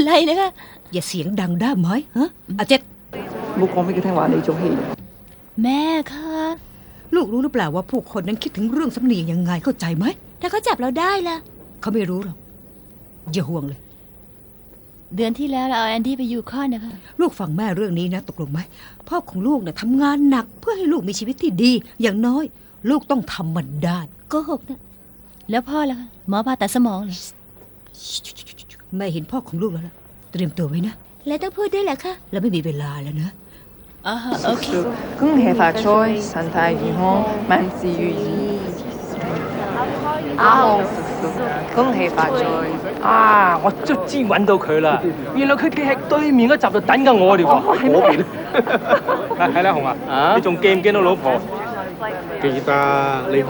อะไรนะคะ อย่าเสียงดังได้ไหมฮะอาเจ็ดลูกคงไม่คิดทั้งวานในโจฮีแม่คะลูกรู้หรือเปล่าว่าผู้คนนั้นคิดถึงเรื่องสำเนียงยังไงเข้าใจไหมถ้าเขาจับเราได้ล่ะ เขาไม่รู้หรอกอย่าห่วงเลย เดือนที่แล้วเราเอาแอนดี้ไปอยู่ข้อนนะคะ ลูกฟังแม่เรื่องนี้นะ ตกลงไหมพ่อของลูกเนะ่ยทำงานหนักเพื่อให้ลูกมีชีวิตที่ดี อย่างน้อย ลูกต้องทำมันได้ก็หกนะแล้วพ่อล่ะหมอผ่าตัดสมองเลย แม่เห็นพ่อของลูกแล้วล่ะ เตรียมตัวไว้นะ แล้วต้องพูดด้วยเหรอคะ แล้วไม่มีเวลาแล้วนะ อ๋อโอเค 恭喜发财，身体健康，万事如意。阿旺叔叔，恭喜发财！啊！我卒之揾到佢啦，原来佢企喺对面嗰集度等紧我哋喎。嗰边系啦，红啊，你仲记唔记到老婆？记得你好，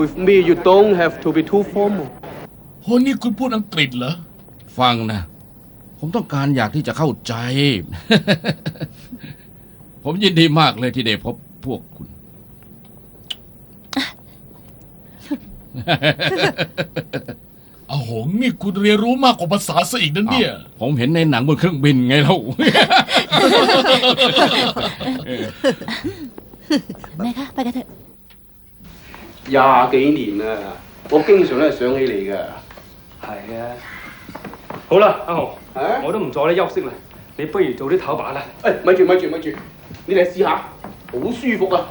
，with me you don't have to be too formal。โหนี่คุณพูดอังกฤษเหรอ ฟังนะ ผมต้องการอยากที่จะเข้าใจ ผมยินดีมากเลยที่ได้พบพวกคุณเอาหงนี่คุณเรียนรู้มากกว่าภาษาซะอีกนั่นเนี่ยผมเห็นในหนังบนเครื่องบินไงเล่า แม่คะไปกันเถอะ 廿幾年啦，我經常都係想起你㗎。係啊。好啦，阿紅，啊我都唔阻你休息啦，你不如早啲唞把啦。誒，咪住咪住咪住，你嚟試下，好舒服啊！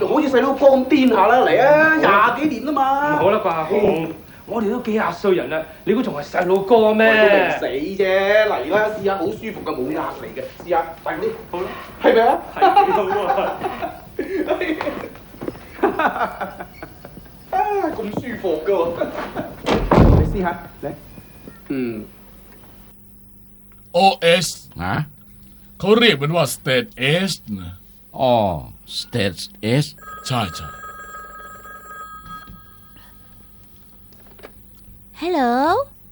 好似細佬哥咁癲下啦，嚟啊！廿幾年啦嘛。唔好啦啩，紅，我哋都幾廿歲人啦，你估仲係細路哥咩？喂都未死啫，嚟啦，試下好舒服㗎，冇壓力嘅，試下快啲，好啦，係咪啊？係幾好啊！ 啊，咁舒服㗎喎！你试下，嚟。嗯。 OS ฮะ เขาเรียกมันว่า State S นะ อ๋อ stage S ใช่ใช่ ฮัลโหล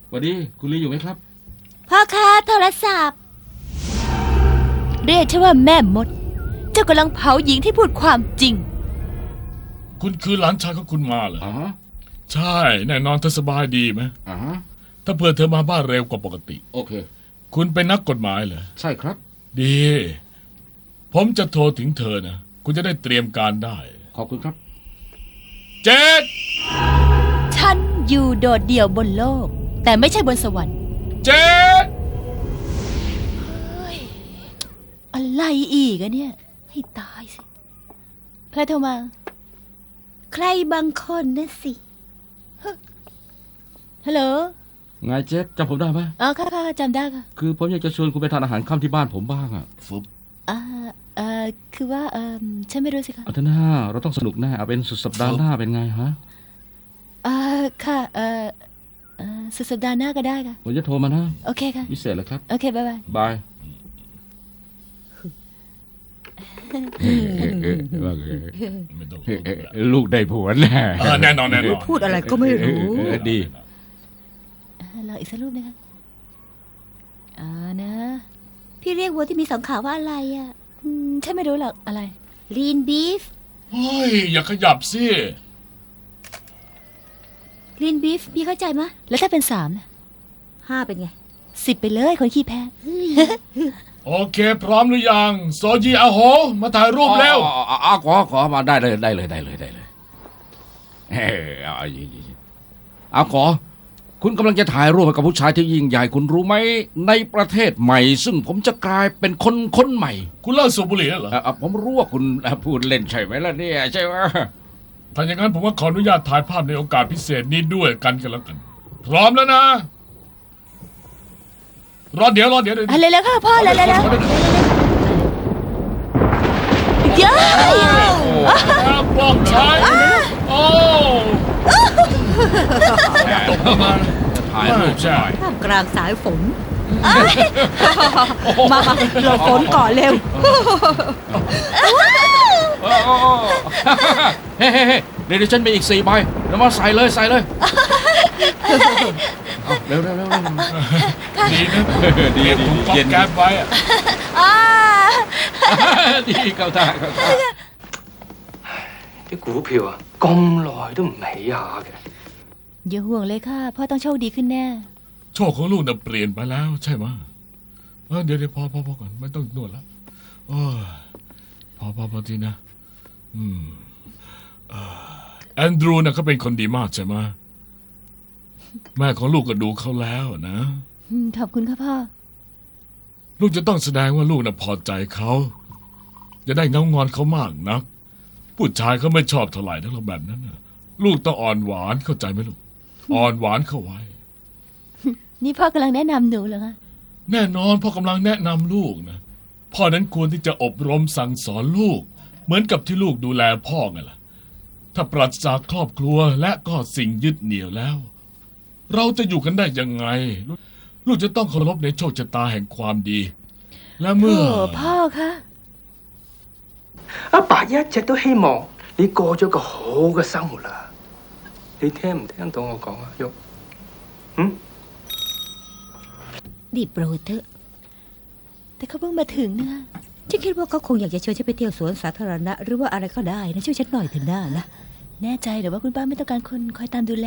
สวัสดี คุณลีอยู่ไหมครับ พ่อคะโทรศัพท์ เรียกฉันว่าแม่มด เจ้ากำลังเผาหญิงที่พูดความจริง คุณคือหลานชายของคุณมาเหรออ๋อฮะใช่ แน่นอนเธอสบายดีไหม อ่าฮะถ้าเพื่อนเธอมาบ้านเร็วกว่าปกติ โอเค คุณเป็นนักกฎหมายเหรอ ใช่ครับ ดี ผมจะโทรถึงเธอนะ คุณจะได้เตรียมการได้ ขอบคุณครับ เจ็ด ฉันอยู่โดดเดี่ยวบนโลก แต่ไม่ใช่บนสวรรค์เจ็ดอะไรอีกอะเนี่ย ให้ตายสิ ใครโทรมา ใครบางคนนะสิฮึฮัลโหลไงเจ๊จำผมได้ไหมอ๋อค่ะค่ะจำได้ค่ะคือผมอยากจะชวนคุณไปทานอาหารค่ำที่บ้านผมบ้างอะฟุบอ่าเอ่อคือว่าเอ่อฉันไม่รู้สิคะเอาเถอะหน้าเราต้องสนุกแน่เอาเป็นสุดสัปดาห์หน้าเป็นไงฮะอ่าค่ะเอ่อเอ่อสุดสัปดาห์หน้าก็ได้ค่ะผมจะโทรมานะโอเคค่ะ พิเศษเลยครับ โอเคบายบาย บายเอ่อเอ่อ ว่าไงไม่ต้องเอ่อเอ่อลูกได้ผัวแน่เออแน่นอนแน่นอนพูดอะไรก็ไม่รู้ เออดีอ่ารออีกสักรูปนะคะอ่านะ พี่เรียกวัวที่มีสองขาว่าอะไรอะอืมฉันไม่รู้หรอกอะไร ลีนบีฟ เฮ้ย อย่าขยับสิลีนบีฟพี่เข้าใจมะ แล้วถ้าเป็นสามนะห้าเป็นไงสิบไปเลยคนขี้แพ้ โอเคพร้อมหรือยังโซจีอาโห มาถ่ายรูปเร็วอ๋ออ๋ออ๋อขอขอมาได้เลยได้เลยได้เลยได้เลยเออเอาเอาเอาเอาเอาขอ คุณกำลังจะถ่ายรูปกับผู้ชายที่ยิ่งใหญ่คุณรู้ไหมในประเทศใหม่ ซึ่งผมจะกลายเป็นคนคนใหม่คุณเลิกสูบบุหรี่แล้วเหรอเอ่อเอ่อผมรู้ว่าคุณเอ่อพูดเล่นใช่ไหมล่ะเนี่ยใช่ไหมถ้าอย่างนั้นผมก็ขออนุญาตถ่ายภาพในโอกาสพิเศษนี้ด้วยกันกันแล้วกัน พร้อมแล้วนะ รอเดี๋ยวรอเดี๋ยวเดี๋ยวอะไรแล้วค่ะพ่อแล้วแล้วแล้วเดี๋ยวครับปลอดภัยโอ้ตกมาถ่ถ่ายรูปซะหน่อยท่ามกลางสายฝนมามาหลบฝนก่อนเร็วโอ้โอ้โอ้เฮ้เฮ้เฮ้เดี๋ยวเดี๋ยวฉันมีอีกสี่ใบเดี๋ยวมาใส่เลยใส่เลย เอาเร็วเร็วเร็วเร็ว ดีนะ ดี เก็บ ดี ถุงก๊อบ เย็น แก๊บไว้อะ ดีเข้าท่าเข้าท่า 啲股票啊，咁耐都唔起下嘅。 อย่าห่วงเลยค่ะ พ่อต้องโชคดีขึ้นแน่ โชคของลูกน่ะเปลี่ยนไปแล้วใช่ไหมเออเดี๋ยวเดี๋ยวพอพอพอก่อนไม่ต้องนวดแล้วโอ้ยพอพอพอทีนะ อืมเอ่อแอนดรูน่ะเขาเป็นคนดีมากใช่ไหม แม่ของลูกก็ดูเขาแล้วนะ อืมขอบคุณค่ะพ่อ ลูกจะต้องแสดงว่าลูกน่ะพอใจเขาจะได้เงางอนเขามากนัก ผู้ชายเขาไม่ชอบเท่าไหร่ถ้าเราแบบนั้นน่ะลูกต้องอ่อนหวานเข้าใจไหมลูก อ่อนหวานเข้าไว้ นี่พ่อกำลังแนะนำหนูเหรอคะ แน่นอนพ่อกำลังแนะนำลูกนะพ่อนั้นควรที่จะอบรมสั่งสอนลูก เหมือนกับที่ลูกดูแลพ่อไงล่ะ ถ้าปราศจากครอบครัวและก็สิ่งยึดเหนี่ยวแล้ว เราจะอยู่กันได้ยังไง ลูกลูกจะต้องเคารพในโชคชะตาแห่งความดี และ โอ้ เมื่อ พ่อคะ 阿爸一直都希望你过咗个好嘅生活啦。你听唔听到我讲啊，玉？嗯？ ดีโปรดเถอะ แต่เขาเพิ่งมาถึงนะคะ ฉันคิดว่าเขาคงอยากจะชวนฉันไปเที่ยวสวนสาธารณะ หรือว่าอะไรก็ได้นะช่วยฉันหน่อยเถอะน้านะ แน่ใจหรือว่าคุณป้าไม่ต้องการคนคอยตามดูแล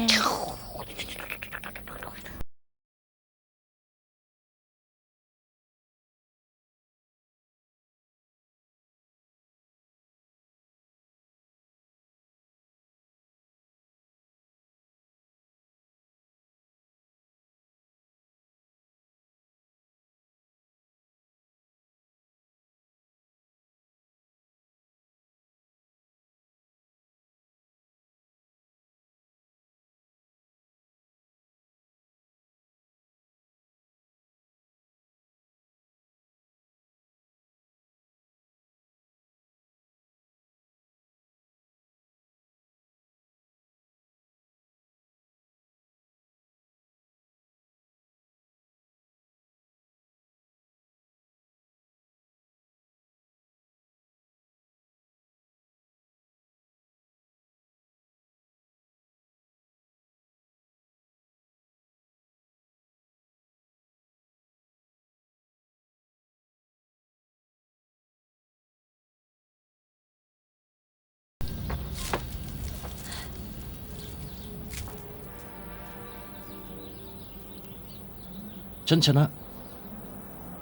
ฉันชนะ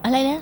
อะไรนะ